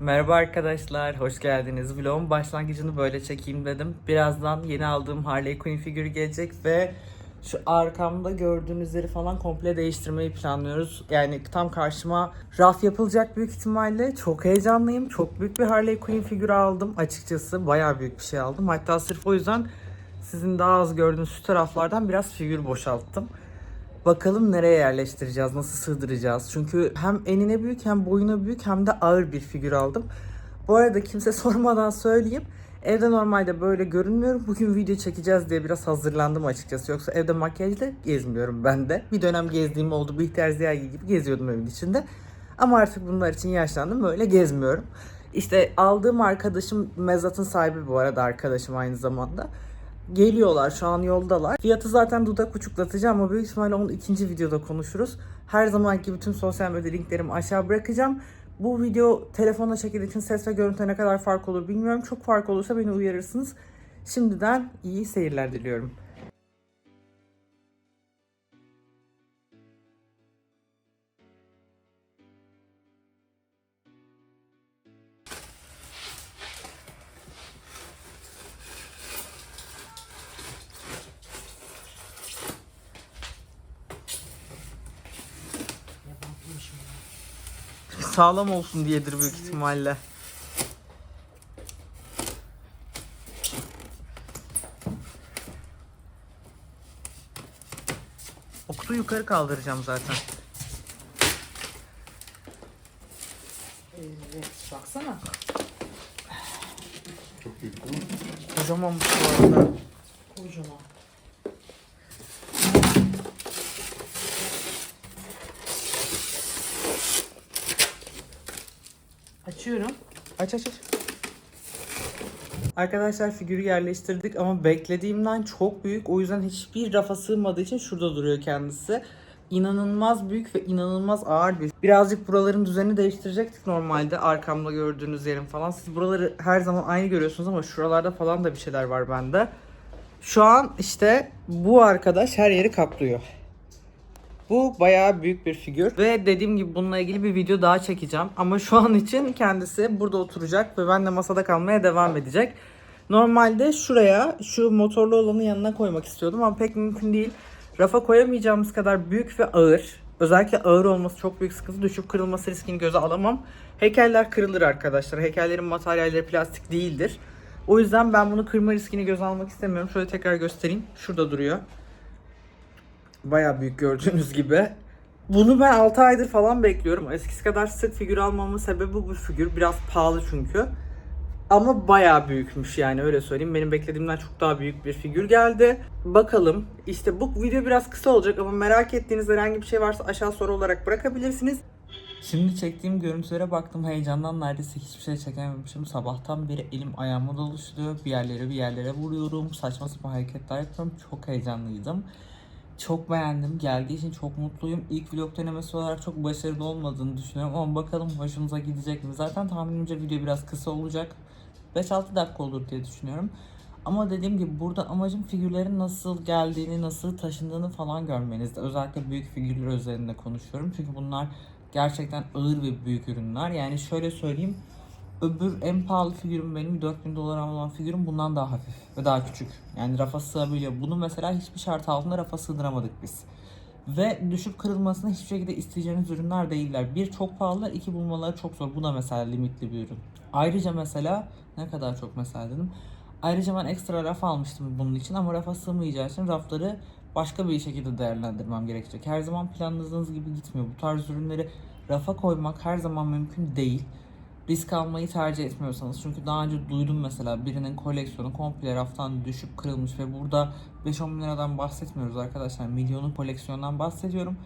Merhaba arkadaşlar, hoş geldiniz. Vlogun başlangıcını böyle çekeyim dedim. Birazdan yeni aldığım Harley Quinn figürü gelecek ve şu arkamda gördüğünüz yeri falan komple değiştirmeyi planlıyoruz. Yani tam karşıma raf yapılacak büyük ihtimalle. Çok heyecanlıyım. Çok büyük bir Harley Quinn figürü aldım açıkçası. Bayağı büyük bir şey aldım. Hatta sırf o yüzden sizin daha az gördüğünüz şu taraflardan biraz figür boşalttım. Bakalım nereye yerleştireceğiz, nasıl sığdıracağız. Çünkü hem enine büyük hem boyuna büyük hem de ağır bir figür aldım. Bu arada kimse sormadan söyleyeyim. Evde normalde böyle görünmüyorum. Bugün video çekeceğiz diye biraz hazırlandım açıkçası. Yoksa evde makyajla gezmiyorum ben de. Bir dönem gezdiğim oldu. Bihter Ziyagi gibi geziyordum evin içinde. Ama artık bunlar için yaşlandım. Böyle gezmiyorum. İşte aldığım arkadaşım Mezat'ın sahibi bu arada arkadaşım aynı zamanda. Geliyorlar şu an yoldalar. Fiyatı zaten dudak uçuklatacağım ama büyük ihtimalle onu ikinci videoda konuşuruz. Her zaman gibi tüm sosyal medya linklerimi aşağı bırakacağım. Bu video telefonla çekildiği için ses ve görüntü ne kadar fark olur bilmiyorum. Çok fark olursa beni uyarırsınız. Şimdiden iyi seyirler diliyorum. Sağlam olsun diyedir büyük ihtimalle. O kutuyu yukarı kaldıracağım zaten. Evet, baksana. Çok büyük değil mi? Kocaman bu arada. Kocaman. Açıyorum. Aç aç aç. Arkadaşlar figürü yerleştirdik ama beklediğimden çok büyük. O yüzden hiçbir rafa sığmadığı için şurada duruyor kendisi. İnanılmaz büyük ve inanılmaz ağır bir. Birazcık buraların düzenini değiştirecektik normalde. Arkamda gördüğünüz yerin falan. Siz buraları her zaman aynı görüyorsunuz ama şuralarda falan da bir şeyler var bende. Şu an işte bu arkadaş her yeri kaplıyor. Bu bayağı büyük bir figür ve dediğim gibi bununla ilgili bir video daha çekeceğim. Ama şu an için kendisi burada oturacak ve ben de masada kalmaya devam edecek. Normalde şuraya şu motorlu olanın yanına koymak istiyordum ama pek mümkün değil. Rafa koyamayacağımız kadar büyük ve ağır. Özellikle ağır olması çok büyük sıkıntı. Düşüp kırılması riskini göze alamam. Heykeller kırılır arkadaşlar. Heykellerin materyalleri plastik değildir. O yüzden ben bunu kırma riskini göze almak istemiyorum. Şöyle tekrar göstereyim. Şurada duruyor. Baya büyük gördüğünüz gibi. Bunu ben 6 aydır falan bekliyorum. Eskisi kadar sık figür almamın sebebi bu figür. Biraz pahalı çünkü. Ama baya büyükmüş yani öyle söyleyeyim. Benim beklediğimden çok daha büyük bir figür geldi. Bakalım. İşte bu video biraz kısa olacak ama merak ettiğiniz herhangi bir şey varsa aşağı soru olarak bırakabilirsiniz. Şimdi çektiğim görüntülere baktım heyecandan neredeyse hiçbir şey çekememişim. Sabahtan beri elim ayağıma dolaşıyor. Bir yerlere bir yerlere vuruyorum. Saçma sapan hareketler yapıyorum. Çok heyecanlıydım. Çok beğendim. Geldiği için çok mutluyum. İlk vlog denemesi olarak çok başarılı olmadığını düşünüyorum ama bakalım hoşunuza gidecek mi? Zaten tahminimce video biraz kısa olacak. 5-6 dakika olur diye düşünüyorum. Ama dediğim gibi burada amacım figürlerin nasıl geldiğini, nasıl taşındığını falan görmenizde. Özellikle büyük figürler üzerinde konuşuyorum. Çünkü bunlar gerçekten ağır ve büyük ürünler. Yani şöyle söyleyeyim. Öbür en pahalı figürüm benim 4000 dolar olan figürüm bundan daha hafif ve daha küçük. Yani rafa sığabiliyor. Bunu mesela hiçbir şart altında rafa sığdıramadık biz. Ve düşüp kırılmasını hiçbir şekilde isteyeceğiniz ürünler değiller. Bir çok pahalılar, iki bulmaları çok zor. Bu da mesela limitli bir ürün. Ayrıca mesela ne kadar çok mesela dedim. Ayrıca ben ekstra raf almıştım bunun için ama rafa sığmayacağı için rafları başka bir şekilde değerlendirmem gerekecek. Her zaman planladığınız gibi gitmiyor. Bu tarz ürünleri rafa koymak her zaman mümkün değil risk almayı tercih etmiyorsanız çünkü daha önce duydum mesela birinin koleksiyonu komple raftan düşüp kırılmış ve burada 5-10 bin liradan bahsetmiyoruz arkadaşlar milyonun koleksiyondan bahsediyorum.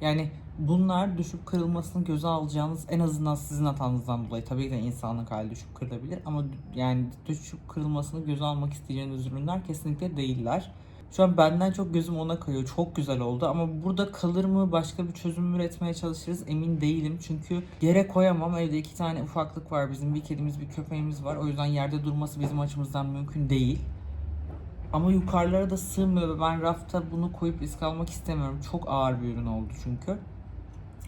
Yani bunlar düşüp kırılmasını göze alacağınız en azından sizin hatanızdan dolayı tabii ki de insanlık hali düşüp kırılabilir ama yani düşüp kırılmasını göze almak isteyeceğiniz ürünler kesinlikle değiller. Şu an benden çok gözüm ona kayıyor. Çok güzel oldu ama burada kalır mı başka bir çözüm üretmeye çalışırız emin değilim. Çünkü yere koyamam. Evde iki tane ufaklık var bizim. Bir kedimiz bir köpeğimiz var. O yüzden yerde durması bizim açımızdan mümkün değil. Ama yukarılara da sığmıyor ve ben rafta bunu koyup risk almak istemiyorum. Çok ağır bir ürün oldu çünkü.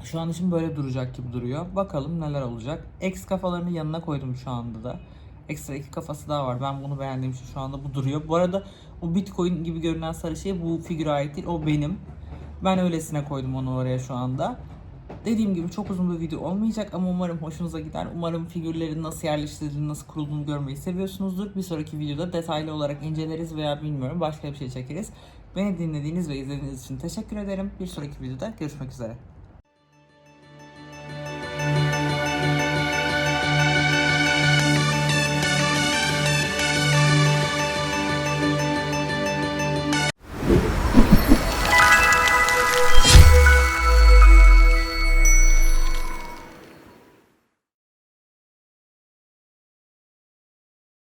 Şu an için böyle duracak gibi duruyor. Bakalım neler olacak. X kafalarını yanına koydum şu anda da. Ekstra iki kafası daha var. Ben bunu beğendiğim için şu anda bu duruyor. Bu arada o Bitcoin gibi görünen sarı şey bu figüre ait değil. O benim. Ben öylesine koydum onu oraya şu anda. Dediğim gibi çok uzun bir video olmayacak ama umarım hoşunuza gider. Umarım figürlerin nasıl yerleştirildiğini, nasıl kurulduğunu görmeyi seviyorsunuzdur. Bir sonraki videoda detaylı olarak inceleriz veya bilmiyorum başka bir şey çekeriz. Beni dinlediğiniz ve izlediğiniz için teşekkür ederim. Bir sonraki videoda görüşmek üzere.